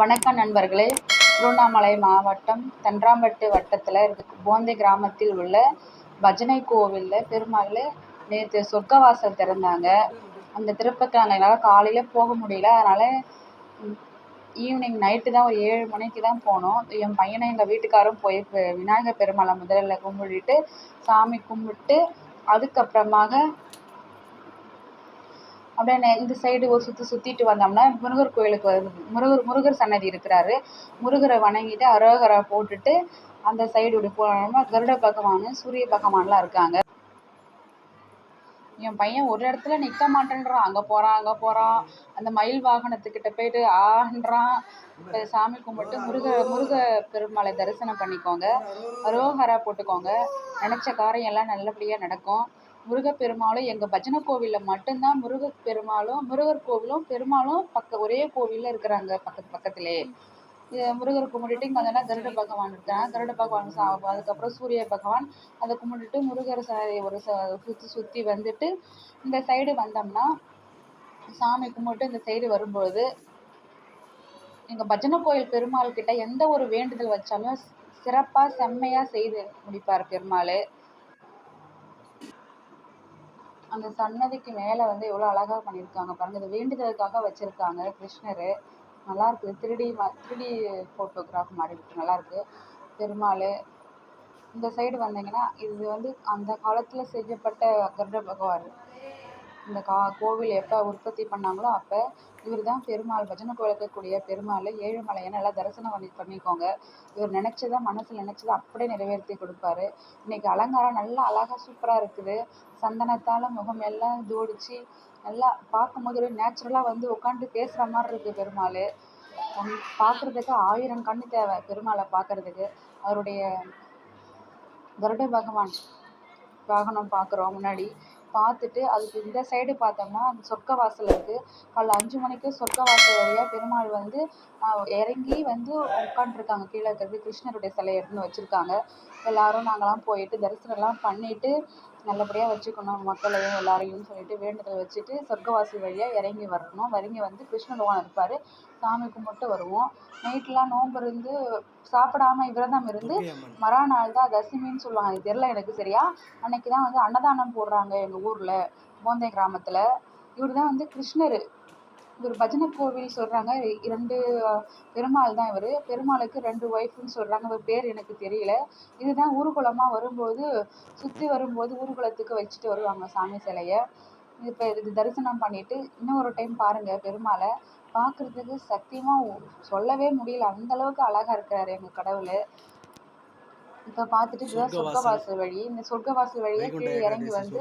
வணக்கம் நண்பர்களே. திருவண்ணாமலை மாவட்டம் தன்றாம்பட்டு வட்டத்தில் இருக்க. போந்தை கிராமத்தில் உள்ள பஜனை கோவிலில் பெருமாள் நேற்று சொர்க்கவாசல் திறந்தாங்க. அந்த திறப்புக்காக என்னால் காலையில் போக முடியல. அதனால் ஈவினிங் நைட்டு தான் ஒரு ஏழு மணிக்கு தான் போனோம். என் பையனை எங்கள் வீட்டுக்காரும் போய் விநாயகர் பெருமாளை முதல்ல கும்பிட்டுட்டு சாமி கும்பிட்டு அதுக்கப்புறமாக அப்படியே இந்த சைடு ஒரு சுற்றி சுற்றிட்டு வந்தோம்னா முருகர் கோயிலுக்கு வருது முருகர் முருகர் சன்னதி இருக்கிறாரு. முருகரை வணங்கிட்டு அரோகரா போட்டுட்டு அந்த சைடு இப்படி போனோம்னா கருட பகவான் சூரிய பகவான்லாம் இருக்காங்க. என் பையன் ஒரு இடத்துல நிற்க மாட்டேன்றான். அங்கே போகிறான் அங்கே போகிறான் அந்த மயில் வாகனத்துக்கிட்ட போயிட்டு ஆன்றான் இப்போ சாமி கும்பிட்டு முருக முருக பெருமாளை தரிசனம் பண்ணிக்கோங்க. அரோகரா போட்டுக்கோங்க. நினச்ச காரியம் எல்லாம் நல்லபடியாக நடக்கும். முருகப்பெருமாளும் எங்கள் பஜனை கோவிலில் மட்டும்தான் முருகப் பெருமாளும் முருகர் கோவிலும் பெருமாளும் பக்க ஒரே கோவிலில் இருக்கிறாங்க பக்கத்து பக்கத்திலே. முருகர் கும்பிட்டுட்டு இங்கே வந்தோன்னா கருட பகவான் இருக்கான். கருட பகவான் சா அதுக்கப்புறம் சூரிய பகவான். அதை கும்பிட்டுட்டு முருகர் சாரி ஒரு ச சுற்றி சுற்றி வந்துட்டு இந்த சைடு வந்தோம்னா சாமி கும்பிட்டு இந்த சைடு வரும்பொழுது எங்கள் பஜனை கோயில் பெருமாள் கிட்ட எந்த ஒரு வேண்டுதல் வச்சாலும் சிறப்பாக செம்மையாக செய்து முடிப்பார் பெருமாள். அந்த சன்னதிக்கு மேலே வந்து எவ்வளோ அழகாக பண்ணியிருக்காங்க பாருங்கள் இது வேண்டுதலுக்காக வச்சுருக்காங்க கிருஷ்ணர். நல்லா இருக்குது. த்ரீடி ம த்ரீடி ஃபோட்டோகிராஃப் மாதிரி இருக்குது. நல்லாயிருக்கு பெருமாள். இந்த சைடு வந்தீங்கன்னா இது வந்து அந்த காலத்தில் செய்யப்பட்ட கருட பகவான். இந்த கா கோவில் எப்போ உற்பத்தி பண்ணாங்களோ அப்போ இவர் தான் பெருமாள் பஜனை கோயில் இருக்கக்கூடிய பெருமாள் ஏழுமலையை நல்லா தரிசனம் பண்ணி பண்ணிக்கோங்க. இவர் நினச்சதை மனசில் நினச்சதை அப்படியே நிறைவேற்றி கொடுப்பாரு. இன்றைக்கி அலங்காரம் நல்லா அழகாக சூப்பராக இருக்குது. சந்தனத்தால் முகம் எல்லாம் ஜோடிச்சு நல்லா பார்க்கும்போது நேச்சுரலாக வந்து உட்காந்து பேசுகிற மாதிரி இருக்குது பெருமாள். பார்க்குறதுக்கு ஆயிரம் கண்ணு தேவை பெருமாளை பார்க்குறதுக்கு. அவருடைய கருட பகவான் வாகனம் பார்க்குறோம் முன்னாடி. பார்த்துட்டு அதுக்கு இந்த சைடு பார்த்தோம்னா அந்த சொர்க்க வாசல் இருக்குது காலைல அஞ்சு மணிக்கு சொர்க்க வாசல் வழியாக பெருமாள் வந்து இறங்கி வந்து உட்காந்துருக்காங்க கீழே இருக்கிறது கிருஷ்ணருடைய சிலை எடுத்துன்னு வச்சுருக்காங்க. எல்லாரும் நாங்களாம் போயிட்டு தரிசனம்லாம் பண்ணிட்டு நல்லபடியாக வச்சுக்கணும் மக்களையும் எல்லாரையும் சொல்லிட்டு வேண்டுதல் வச்சுட்டு சொர்க்கவாசி வழியாக இறங்கி வரணும். இறங்கி வந்து கிருஷ்ண பகவான் இருப்பார். சாமி கும்பிட்டு வருவோம். நைட்லாம் நோன்பு இருந்து சாப்பிடாம விரதம் இருந்து மறுநாள் தான் தசமின்னு சொல்லுவாங்க. அது தெரில எனக்கு சரியா? அன்னைக்கு தான் வந்து அன்னதானம் போடுறாங்க எங்கள் ஊரில் போந்தை கிராமத்தில். இவர் தான் வந்து கிருஷ்ணர். இவர் பஜனை கோவில் சொல்கிறாங்க ரெண்டு அஹ், பெருமாள் தான் இவர். பெருமாளுக்கு ரெண்டு ஒய்ஃப்னு சொல்கிறாங்க இவர் பேர் எனக்கு தெரியல. இதுதான் ஊர்வலமாக வரும்போது சுற்றி வரும்போது ஊர்வலத்துக்கு வச்சுட்டு வருவாங்க சாமி சிலையை. இப்போ இது தரிசனம் பண்ணிட்டு இன்னும் ஒரு டைம் பாருங்கள் பெருமாளை. பார்க்குறதுக்கு சத்தியமாக சொல்லவே முடியல. அந்த அளவுக்கு அழகாக இருக்கிறாரு எங்கள் கடவுள். இப்போ பார்த்துட்டு இதுதான் சொர்க்கவாசல். வழி. இந்த சொர்க்கவாசல் வழியாக கீழே இறங்கி வந்து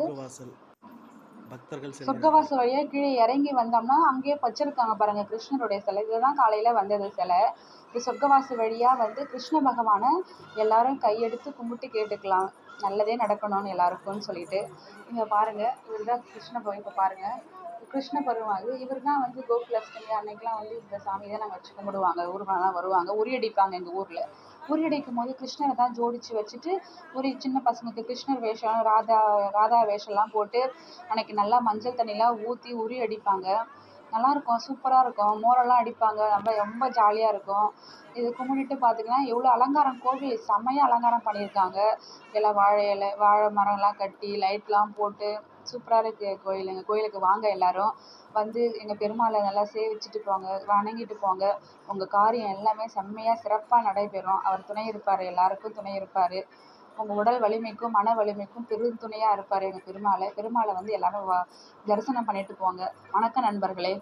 பக்தர்கள் செல்கிறார்கள். சொர்க்கவாசல் வழியா கீழே இறங்கி வந்தோம்னா அங்கேயே வச்சிருக்காங்க பாருங்க கிருஷ்ணருடைய சிலை. இதுதான் காலையில வந்தது சிலை. இது சொர்க்கவாசல் வழியா வந்து கிருஷ்ண பகவானை எல்லாரும் கையெடுத்து கும்பிட்டு கேட்டுக்கலாம். நல்லதே நடக்கணும்னு எல்லாருக்கும்னு சொல்லிட்டு. இங்க பாருங்க இவர் தான் கிருஷ்ண பகவான். இப்போ பாருங்க கிருஷ்ண பருவாங்க இவர் தான் வந்து கோகுலஷ்டமி அன்னைக்கெல்லாம் வந்து இந்த சாமி தான் நாங்கள் வச்சு கும்பிடுவாங்க. ஊர்வலம் வருவாங்க உரியடிப்பாங்க எங்கள் ஊரில். உரியடிக்கும் போது கிருஷ்ணரை தான் ஜோடிச்சு வச்சுட்டு ஒரு சின்ன பசங்களுக்கு கிருஷ்ணர் வேஷம் ராதா ராதா வேஷம்லாம் போட்டு அன்னைக்கு நல்லா மஞ்சள் தண்ணிலாம் ஊற்றி உரி அடிப்பாங்க. நல்லாயிருக்கும் சூப்பராக இருக்கும். மோரெல்லாம் அடிப்பாங்க. ரொம்ப ரொம்ப ஜாலியாக இருக்கும். இது கும்பிட்டுட்டு பார்த்தீங்கன்னா எவ்வளோ அலங்காரம் கோவில் செம்மையாக அலங்காரம் பண்ணியிருக்காங்க. எல்லாம் வாழை இலை வாழை மரம்லாம் கட்டி லைட்லாம் போட்டு சூப்பராக இருக்குது கோயில். எங்கள் கோயிலுக்கு வாங்க எல்லாரும். வந்து எங்கள் பெருமாளை நல்லா சேவிச்சுட்டு போங்க வணங்கிட்டு போங்க. உங்கள் காரியம் எல்லாமே செம்மையாக சிறப்பாக நடைபெறும். அவர் துணை இருப்பார் எல்லாருக்கும் துணை இருப்பார். உங்கள் உடல் வலிமைக்கும் மன வலிமைக்கும் பெருந்துணையாக இருப்பார் எங்கள் பெருமாளை. பெருமாளை வந்து எல்லாரும் வா தரிசனம் பண்ணிட்டு போங்க. வணக்கம் நண்பர்களே.